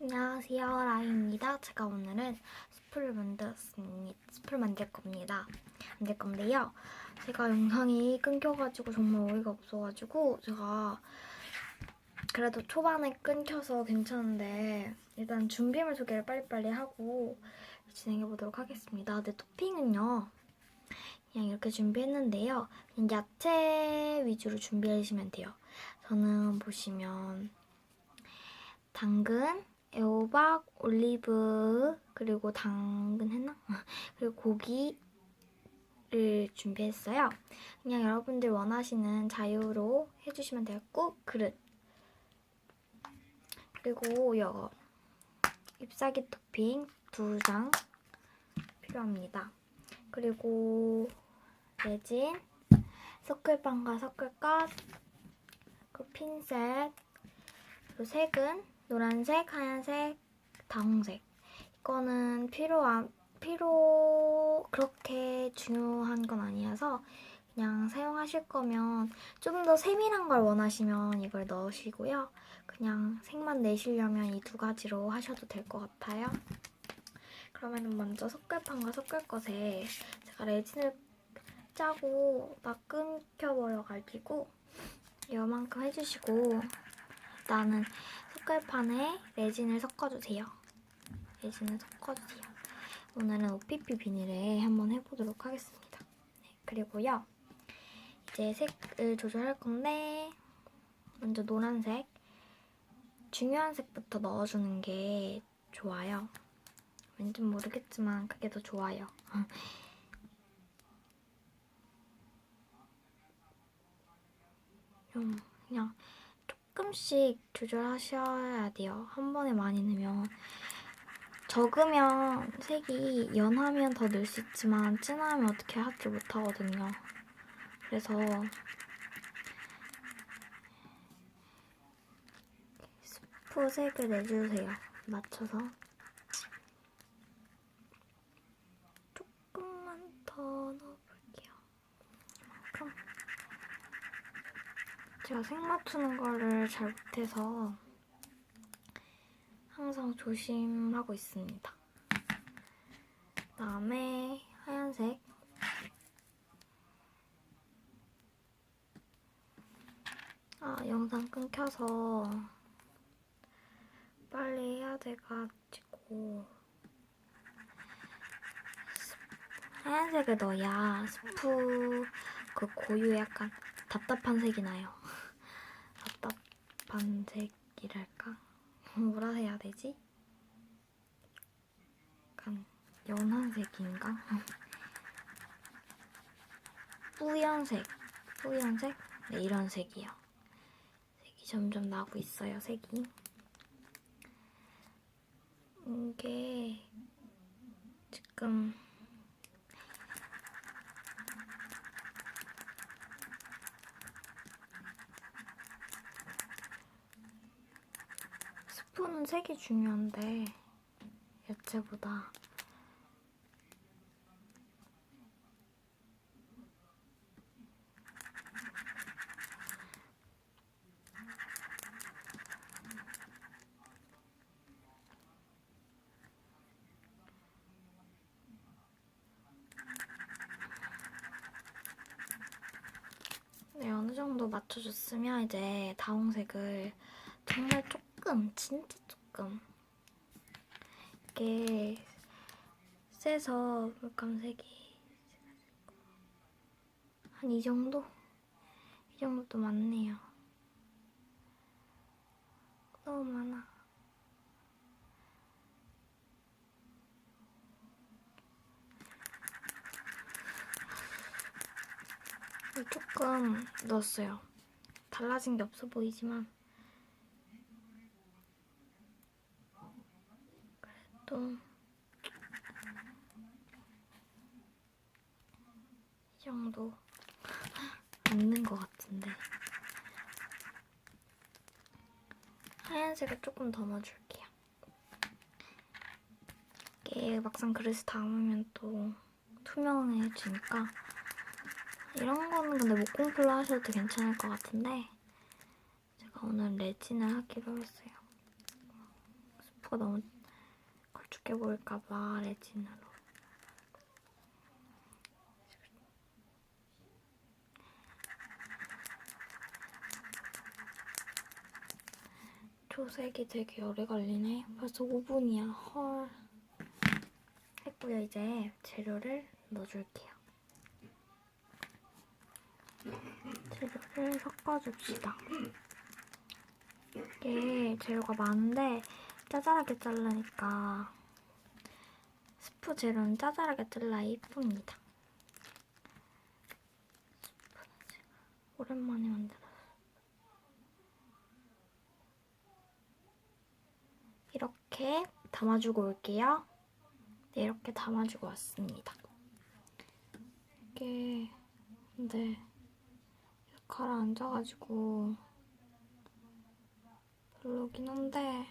안녕하세요 라이입니다. 제가 오늘은 스프를 만들었습니다. 스프를 만들 겁니다. 만들 건데요. 제가 영상이 끊겨가지고 정말 어이가 없어가지고 제가 그래도 초반에 끊겨서 괜찮은데 일단 준비물 소개를 빨리빨리 하고 진행해 보도록 하겠습니다. 근데 토핑은요. 그냥 이렇게 준비했는데요. 그냥 야채 위주로 준비하시면 돼요. 저는 보시면 당근, 애호박, 올리브, 그리고 당근 했나? 그리고 고기를 준비했어요. 그냥 여러분들 원하시는 자유로 해주시면 되고 그릇 그리고 이거 잎사귀 토핑 두 장 필요합니다. 그리고 레진, 섞을빵과 섞을것, 그 핀셋, 그리고 색은 노란색, 하얀색, 다홍색. 이거는 필요한 필요 그렇게 중요한 건 아니어서 그냥 사용하실 거면 좀 더 세밀한 걸 원하시면 이걸 넣으시고요. 그냥 색만 내시려면 이 두 가지로 하셔도 될 것 같아요. 그러면 먼저 섞을판과 섞을 것에 제가 레진을 짜고 막 끊겨버려가지고 이만큼 해주시고 일단 은 섞을판에 레진을 섞어주세요. 레진을 섞어주세요. 오늘은 OPP 비닐에 한번 해보도록 하겠습니다. 네, 그리고요. 이제 색을 조절할 건데 먼저 노란색 중요한 색부터 넣어주는 게 좋아요. 왠지 모르겠지만 그게 더 좋아요. 좀 그냥 조금씩 조절하셔야 돼요. 한 번에 많이 넣으면 적으면 색이 연하면 더 넣을 수 있지만 진하면 어떻게 하지 못하거든요. 그래서 스프 색을 내주세요. 맞춰서 조금만 더 넣어볼게요. 그럼 제가 색 맞추는 거를 잘 못해서 항상 조심하고 있습니다. 그다음에 하얀색 아 영상 끊겨서 빨리 해야 돼가지고 하얀색을 넣어야 스프 그 고유 약간 답답한 색이 나요. 답답한 색이랄까? 뭐라 해야 되지? 약간 연한 색인가? 뿌연색, 뿌연색? 네, 이런 색이요. 색이 점점 나고 있어요, 색이. 이게 지금 스프는 색이 중요한데 야채보다. 네, 어느 정도 맞춰줬으면 이제 다홍색을 정말 조금, 진짜 조금 이게 세서 물감색이 한 이 정도? 이 정도도 많네요. 너무 많아. 조금 넣었어요. 달라진 게 없어 보이지만 이 정도 맞는 것 같은데 하얀색을 조금 더 넣어줄게요. 이게 막상 그릇에 담으면 또 투명해지니까 이런 거는 근데 목공풀로 하셔도 괜찮을 것 같은데 제가 오늘 레진을 하기로 했어요. 스프가 너무 걸쭉해 보일까봐 레진으로. 조색이 되게 오래 걸리네. 벌써 5분이야. 헐. 했고요. 이제 재료를 넣어줄게요. 재료를 섞어줍시다. 이게 재료가 많은데 짜잘하게 자르니까 스프 재료는 짜잘하게. 스프는 제가 오랜만에 만들어서 이렇게 담아주고 올게요. 네, 이렇게 담아주고 왔습니다. 이게 근데 가라앉아가지고 별로긴 한데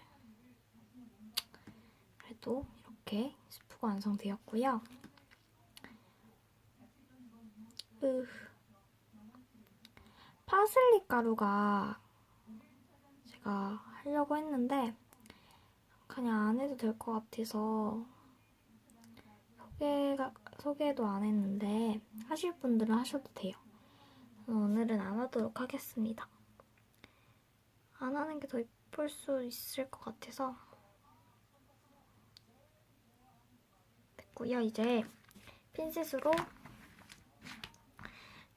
그래도 이렇게 스프가 완성되었고요. 으, 파슬리 가루가 제가 하려고 했는데 그냥 안 해도 될 것 같아서 소개가, 소개도 안 했는데 하실 분들은 하셔도 돼요. 오늘은 안 하도록 하겠습니다. 안 하는 게더 예쁠 수 있을 것 같아서 됐고요. 이제 핀셋으로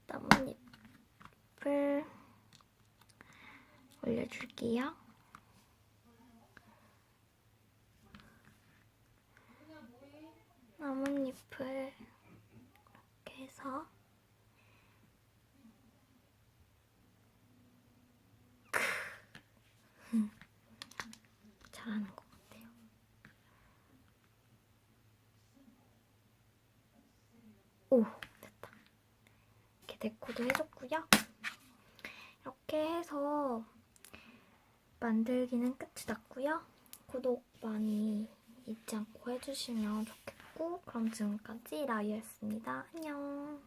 나뭇잎을 올려줄게요. 나뭇잎을 이렇게 해서 잘하는 것 같아요. 오, 됐다. 이렇게 데코도 해줬고요. 이렇게 해서 만들기는 끝이 났고요. 구독 많이 잊지 않고 해주시면 좋겠고 그럼 지금까지 라이였습니다. 안녕.